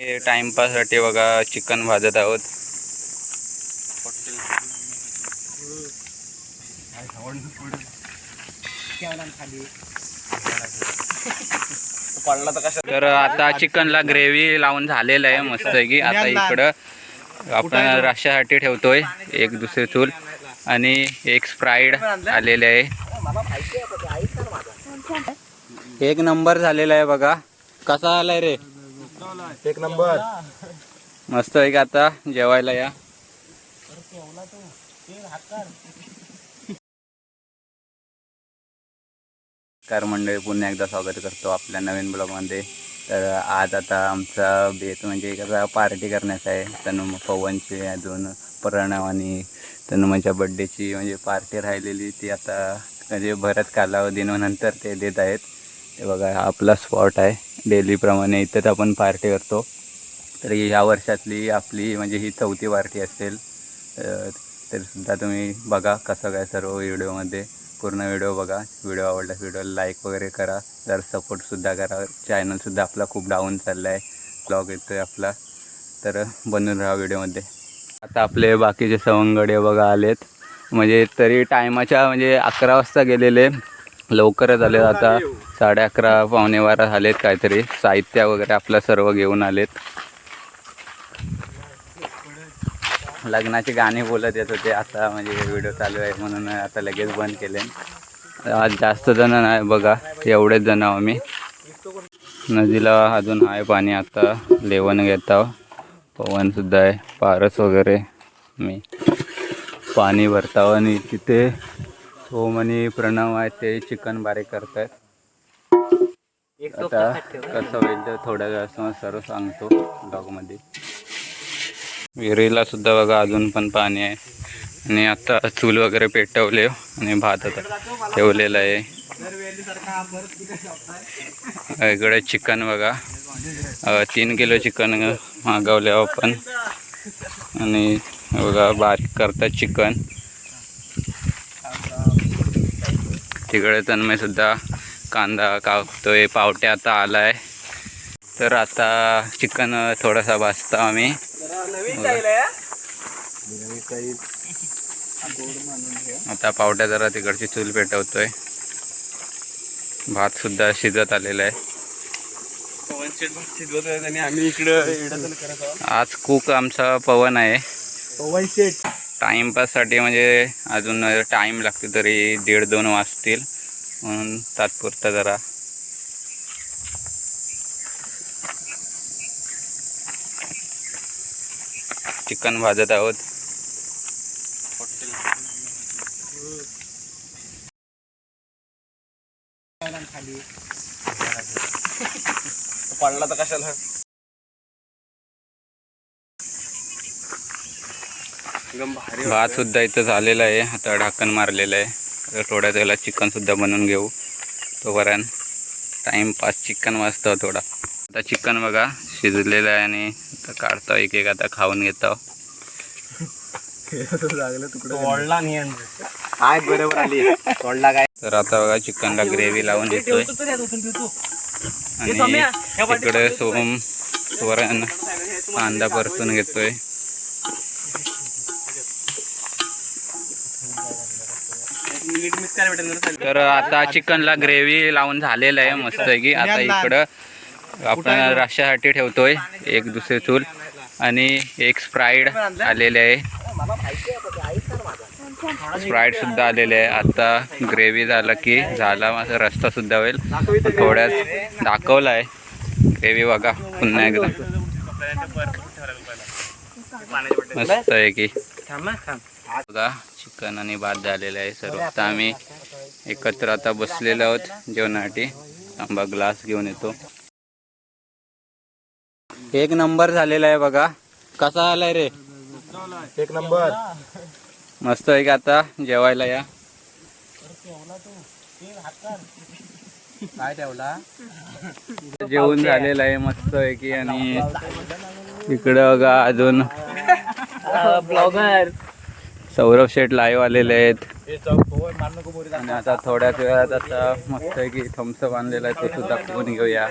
हे टाइमपाससाठी बघा चिकन भाजत आहोत. तर आता चिकनला ग्रेव्ही लावून झालेलं आहे मस्त आहे की आता इकडं आपण रश्श्यासाठी ठेवतोय एक दुसरी चूल. आणि एक स्प्राईड आलेले आहे. एक नंबर झालेला आहे बघा. कसा आलाय रे? एक नंबर. मस्त आहे का आता? जेवायला या. कार मंडळी पुन्हा एकदा स्वागत करतो आपल्या नवीन ब्लॉगमध्ये. तर आज आता आमचा बेत म्हणजे कसा पार्टी करण्याचा आहे. तनु पवनची अजून प्रणव आणि तनुमाच्या बड्डेची म्हणजे पार्टी राहिलेली ती आता म्हणजे बऱ्याच कालावधीनंतर ते देत आहेत. हे बघा हा आपला स्पॉट आहे. डेलीप्रमाणे इथंच आपण पार्टी करतो. तर ह्या वर्षातली आपली म्हणजे ही चौथी पार्टी असेल. तर सुद्धा तुम्ही बघा कसं काय सर्व व्हिडिओमध्ये पूर्ण व्हिडिओ बघा. व्हिडिओ आवडला व्हिडिओला लाईक वगैरे करा. जर सपोर्टसुद्धा करा. चॅनलसुद्धा आपला खूप डाऊन चालला आहे ब्लॉग येतो आहे आपला. तर बनून राहा व्हिडिओमध्ये. आता आपले बाकीचे सवंगडे बघा आलेत. म्हणजे तरी टायमाच्या म्हणजे अकरा वाजता गेलेले. लवकरच आले आता साडे अकरा पावणे बारा झालेत काहीतरी. साहित्य वगैरे आपलं सर्व घेऊन आलेत. लग्नाची गाणी बोलत येत होते. आता म्हणजे व्हिडिओ चालू आहे म्हणून आता लगेच बंद केले. आज जास्त जण नाही बघा. एवढेच जण आहो आम्ही. नदीला अजून आहे पाणी आता. लेवण घेत पवनसुद्धा आहे. पारस वगैरे. मी पाणी भरताव आणि तिथे सोम आणि प्रणव आहे ते चिकन बारीक करतायत. आता कसं होईल ते थोड्या वेळात सर्व सांगतो ब्लॉगमध्ये. विहिरीला सुद्धा बघा अजून पण पाणी आहे. आणि आता चूल वगैरे पेटवले आणि भात आता ठेवलेला आहे. इकडे चिकन बघा. तीन किलो चिकन मागवले आपण. आणि बघा बारीक करतात चिकन. तिकडे तन्मय सुद्धा कांदा कापतोय पावटे आता आलाय. तर आता चिकन थोडासा भाजतो आम्ही. आता पावट्या जरा तिकडची चूल पेटवतोय. भात सुद्धा शिजत आलेला आहे आज कुक आमचा पवन आहे. पवन शेट टाईमपाससाठी म्हणजे अजून टाईम लागते तरी दीड दोन वाजतील. म्हणून तात्पुरता जरा. चिकन भाजत आहोत. पडला तर कशाला? भात सुद्धा इथं झालेला आहे. आता ढाकण मारलेलं आहे. तर थोड्या वेळेला चिकन सुद्धा बनवून घेऊ. तोपर्यंत टाईमपास चिकन वाजतो थोडा. आता चिकन बघा शिजलेलं आहे आणि आता काढतो. एक एक आता खाऊन घेतो. लागलं तुकडं तोडला नाही काय बरोबर आली. तोडला काय? तर आता बघा चिकनला ग्रेव्ही लावून देतोय. आणि इकडे सोम वरण कांदा परतून घेतोय. तर आता चिकनला ग्रेव्ही लावून झालेलं आहे मस्त आहे की. आता इकडं आपण रश्श्यासाठी ठेवतोय एक दुसरी चूल आणि एक स्प्राईड आलेले आहे. स्प्राईट सुद्धा आलेले आहे. आता ग्रेव्ही झाला की झाला माझा रस्ता सुद्धा होईल. थोड्यात दाखवला आहे ग्रेव्ही बघा पुन्हा एकदा. मस्त आहे की बघा चिकन आणि भात झालेलं आहे सर्व. आता आम्ही एकत्र आता बसलेलो आहोत जेवणासाठी. आंबा ग्लास घेऊन येतो. एक नंबर झालेला आहे बघा. कसा आलाय रे? एक नंबर. मस्त आहे का आता जेवायला या. काय ठेवला? जेवण झालेलं आहे मस्त आहे की आणि इकडं बघा अजून ब्लॉगर सौरभ शेठ लाईव्ह आलेले आहेत. आणि आता थोड्याच वेळात आता मस्त की थम्सअप आणलेला आहे तो सुद्धा पिऊन घेऊया.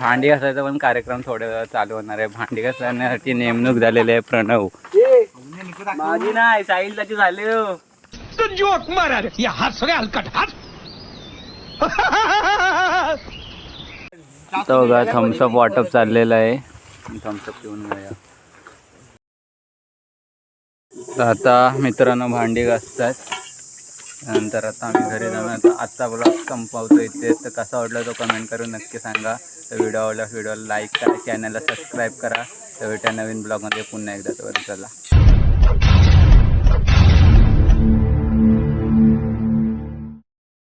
भांडी घासायचा पण कार्यक्रम थोड्या वेळात चालू होणार आहे. भांडी घासण्यासाठी नेमणूक झालेली आहे प्रणव. माझी नाही साहिल त्याची झाली हो. तो बघा थम्सअप वाटप चाललेलं आहे. थम्सअप पिऊन घेऊया तर आता मित्रांनो भांडी घासतात नंतर आता आम्ही घरी जाऊन आता आजचा ब्लॉग संपवतो इथे. तर कसा वाटला तो कमेंट करून नक्की सांगा. तर व्हिडिओ आवडला व्हिडिओला लाईक करा. चॅनलला सबस्क्राईब करा. तर भेटा नवीन ब्लॉगमध्ये पुन्हा एकदा. तर चला.